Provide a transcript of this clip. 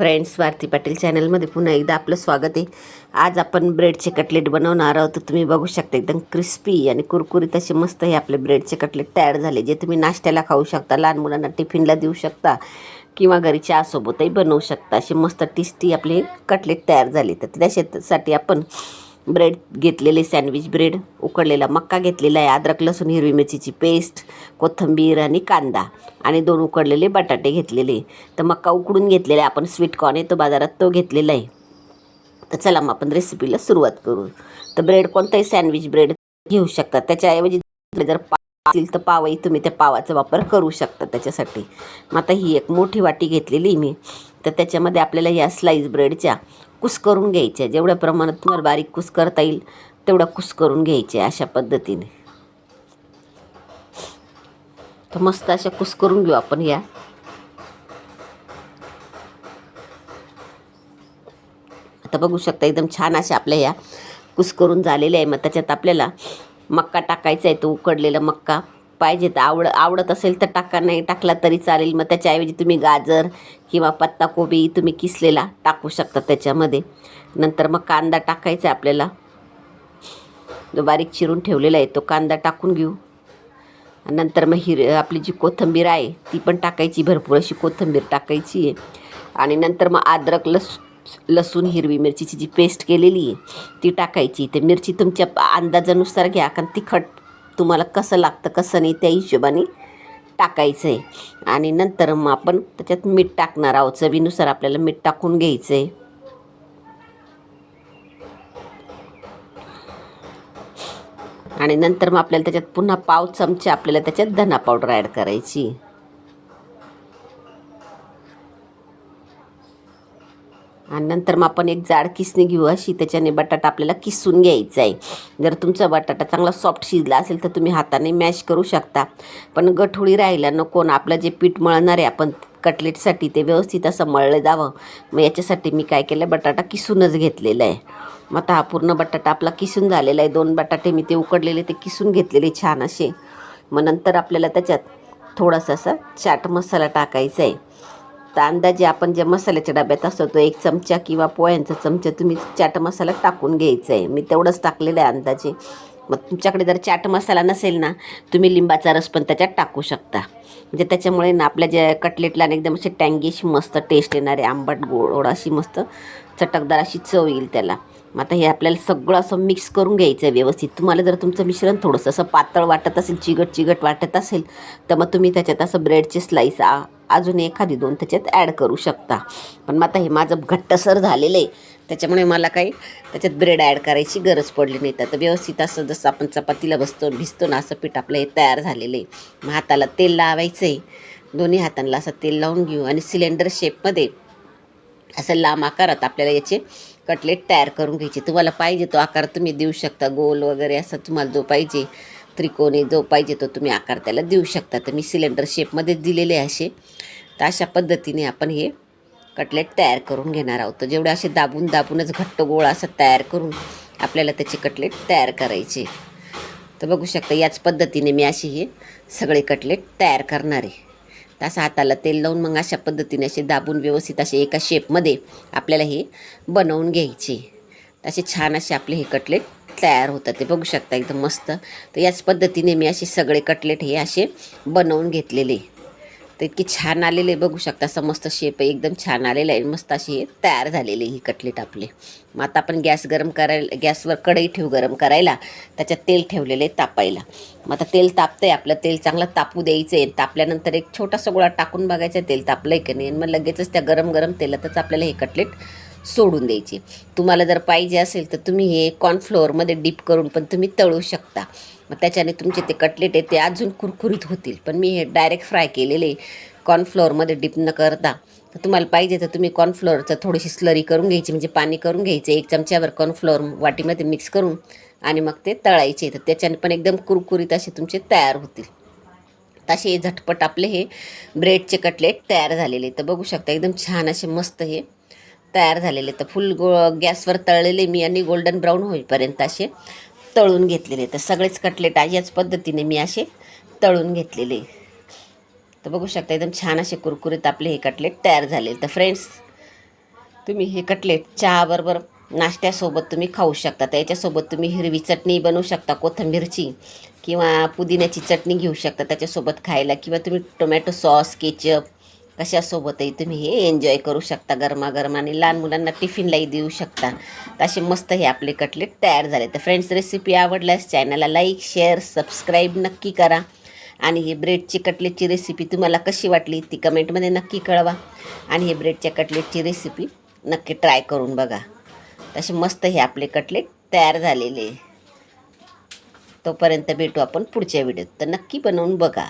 Friends Bharti Patil चॅनलमध्ये पुन्हा एकदा आपलं स्वागत आहे. आज आपण ब्रेडचे कटलेट बनवणार आहोत. तर तुम्ही बघू शकता एकदम क्रिस्पी आणि कुरकुरीत असे मस्त हे आपले ब्रेडचे कटलेट तयार झाले जे तुम्ही नाश्त्याला खाऊ शकता लहान मुलांना टिफिनला देऊ शकता किंवा घरी चहासोबतही बनवू शकता. असे मस्त टेस्टी आपले कटलेट तयार झाले. तर त्याच्यासाठी आपण ब्रेड घेतलेले सँडविच ब्रेड उकडलेला मक्का घेतलेला आहे अद्रक लसूण हिरवी मिरचीची पेस्ट कोथिंबीर आणि कांदा आणि दोन उकडलेले बटाटे घेतलेले तर मक्का उकडून घेतलेला आहे आपण स्वीट कॉर्न आहे तो बाजारात तो घेतलेला आहे. तर चला मग आपण रेसिपीला सुरुवात करू. तर ब्रेड कोणताही सँडविच ब्रेड घेऊ शकतात त्याच्याऐवजी जर पाव असतील तर पावही तुम्ही त्या पावाचा वापर करू शकता त्याच्यासाठी. मग आता ही एक मोठी वाटी घेतलेली मी. तर त्याच्यामध्ये आपल्याला या स्लाईस ब्रेडच्या कुस करून घ्यायच्या. जेवढ्या प्रमाणात तुम्हाला बारीक कुस करता येईल तेवढा कुस करून घ्यायचे अशा पद्धतीने. तर मस्त अशा कुस करून घेऊ आपण या आता बघू शकता एकदम छान अशा आपल्या या कुस करून झालेल्या आहे. मग त्याच्यात आपल्याला मक्का टाकायचा आहे तो उकडलेला मक्का. पाहिजे तर आवड आवडत असेल तर टाका नाही टाकला तरी चालेल. मग त्याच्याऐवजी तुम्ही गाजर किंवा पत्ताकोबी तुम्ही किसलेला टाकू शकता त्याच्यामध्ये. नंतर मग कांदा टाकायचा आहे आपल्याला. जो बारीक चिरून ठेवलेला आहे तो कांदा टाकून घेऊ. नंतर मग हिर आपली जी कोथिंबीर आहे ती पण टाकायची. भरपूर अशी कोथिंबीर टाकायची आहे. आणि नंतर मग अद्रक लस लसूण हिरवी मिरचीची जी पेस्ट केलेली आहे ती टाकायची. ते मिरची तुमच्या अंदाजानुसार घ्या. कारण तिखट तुम्हाला कसं लागतं कसं नाही त्या हिशोबाने टाकायचं आहे आणि नंतर मग आपण त्याच्यात मीठ टाकणार आहोत. चवीनुसार आपल्याला मीठ टाकून घ्यायचं आहे आणि नंतर मग आपल्याला त्याच्यात पुन्हा पाव चमचे आपल्याला त्याच्यात धना पावडर ॲड करायची. आणि नंतर मग आपण एक जाड किसणी घेऊ अशी त्याच्याने बटाटा आपल्याला किसून घ्यायचा आहे. जर तुमचा बटाटा चांगला सॉफ्ट शिजला असेल तर तुम्ही हाताने मॅश करू शकता. पण गठोळी राहिला नको ना आपलं जे पीठ मळणार आहे आपण कटलेटसाठी ते व्यवस्थित असं मळलं जावं. मग याच्यासाठी मी काय केलं बटाटा किसूनच घेतलेला आहे. मग आता हा पूर्ण बटाटा आपला किसून झालेला आहे. दोन बटाटे मी ते उकडलेले ते किसून घेतलेले छान असे. मग नंतर आपल्याला त्याच्यात थोडासा असा चाट मसाला टाकायचा आहे. तर अंदाजे आपण ज्या मसाल्याच्या डब्यात असतो तो एक चमचा किंवा पोह्यांचा चमचा तुम्ही चाट मसाला टाकून घ्यायचा आहे. मी तेवढंच टाकलेलं आहे अंदाजे. मग तुमच्याकडे जर चाट मसाला नसेल ना तुम्ही लिंबाचा रस पण त्याच्यात टाकू शकता. म्हणजे त्याच्यामुळे ना आपल्या ज्या कटलेटला एकदम अशी टँगीशी मस्त टेस्ट येणार आहे आंबट गोड अशी मस्त चटकदार अशी चव येईल त्याला. मग आता हे आपल्याला सगळं असं मिक्स करून घ्यायचं आहे व्यवस्थित. तुम्हाला जर तुमचं मिश्रण थोडंसं असं पातळ वाटत असेल चिगट चिगट वाटत असेल तर मग तुम्ही त्याच्यात असं ब्रेडचे स्लाईस आ अजून एखादी दोन त्याच्यात ॲड करू शकता. पण मग आता हे माझं घट्टसर झालेलं आहे. त्याच्यामुळे मला काही त्याच्यात ब्रेड ॲड करायची गरज पडली नाही. तर व्यवस्थित असं जसं आपण चपातीला बसतो भिजतो ना असं पीठ आपलं हे तयार झालेलं आहे. मग हाताला तेल लावायचं आहे दोन्ही हातांना असं तेल लावून घेऊ. आणि सिलेंडर शेपमध्ये असं लांब आकारात आपल्याला याचे कटलेट तयार करून घ्यायचे. तुम्हाला पाहिजे तो आकार तुम्ही देऊ शकता. गोल वगैरे असं तुम्हाला जो पाहिजे त्रिकोणी जो पाहिजे तो तुम्ही आकार त्याला देऊ शकता. तर मी सिलेंडर शेपमध्येच दिलेले असे. तर अशा पद्धतीने आपण हे कटलेट तयार करून घेणार आहोत. तर जेवढे असे दाबून दाबूनच घट्ट गोळ असं तयार करून आपल्याला त्याचे कटलेट तयार करायचे. तर बघू शकता याच पद्धतीने मी अशी हे सगळे कटलेट तयार करणार. आहे तर हाताला तेल लावून मग अशा पद्धतीने असे दाबून व्यवस्थित असे एका शेपमध्ये आपल्याला हे बनवून घ्यायचे. असे छान असे आपले हे कटलेट तयार होतात. ते बघू शकता एकदम मस्त. तर याच पद्धतीने मी असे सगळे कटलेट हे असे बनवून घेतलेले. तर इतकी छान आलेले बघू शकता समस्त शेप आहे. एकदम छान आलेलं आहे. मस्त अशी हे तयार झालेले ही कटलेट आपले. मग आता आपण गॅस गरम करायला गॅसवर कढई ठेवू गरम करायला. त्याच्यात तेल ठेवलेले तापायला. मग आता तेल तापतं आहे आपलं. तेल चांगलं तापू द्यायचं आहे तापल्यानंतर एक छोटासा गोळा टाकून बघायचा तेल तापलं आहे की नाही? आणि मग लगेचच त्या गरम गरम तेलातच आपल्याला हे कटलेट सोडून द्यायचे. तुम्हाला जर पाहिजे असेल तर तुम्ही हे कॉर्नफ्लोअरमध्ये डीप करून पण तुम्ही तळू शकता. मग त्याच्याने तुमचे ते कटलेट आहे ते अजून कुरकुरीत होतील. पण मी हे डायरेक्ट फ्राय केलेले कॉर्नफ्लोअरमध्ये डीप न करता. तर तुम्हाला पाहिजे तर तुम्ही कॉर्नफ्लोअरचं थोडीशी स्लरी करून घ्यायची म्हणजे पाणी करून घ्यायचं. एक चमच्यावर कॉर्नफ्लोअर वाटीमध्ये मिक्स करून आणि मग ते तळायचे. तर त्याच्याने पण एकदम कुरकुरीत असे तुमचे तयार होतील. तसे झटपट आपले हे ब्रेडचे कटलेट तयार झालेले तर बघू शकता एकदम छान असे मस्त हे तयार झालेले तर फुल गो गॅसवर तळलेले मी आणि गोल्डन ब्राऊन होईपर्यंत असे तळून घेतलेले तर सगळेच कटलेट याच पद्धतीने मी असे तळून घेतलेले तर बघू शकता एकदम छान असे कुरकुरीत आपले हे कटलेट तयार झाले. तर फ्रेंड्स तुम्ही हे कटलेट चहाबरोबर नाश्त्यासोबत तुम्ही खाऊ शकता. त्याच्यासोबत तुम्ही हिरवी चटणी बनवू शकता कोथिंबीरची किंवा पुदिन्याची चटणी घेऊ शकता त्याच्यासोबत खायला. किंवा तुम्ही टोमॅटो सॉस केचप कशासोबतही तुम्ही हे एन्जॉय करू शकता गरमागरम आणि लहान मुलांना टिफिनलाही देऊ शकता. तर असे मस्त हे आपले कटलेट तयार झाले. तर फ्रेंड्स रेसिपी आवडल्यास चॅनलला लाईक शेअर सबस्क्राईब नक्की करा. आणि हे ब्रेडची कटलेटची रेसिपी तुम्हाला कशी वाटली ती कमेंटमध्ये नक्की कळवा. आणि हे ब्रेडच्या कटलेटची रेसिपी नक्की ट्राय करून बघा. तसे मस्त हे आपले कटलेट तयार झालेले. तोपर्यंत भेटू आपण पुढच्या व्हिडिओत तर नक्की बनवून बघा.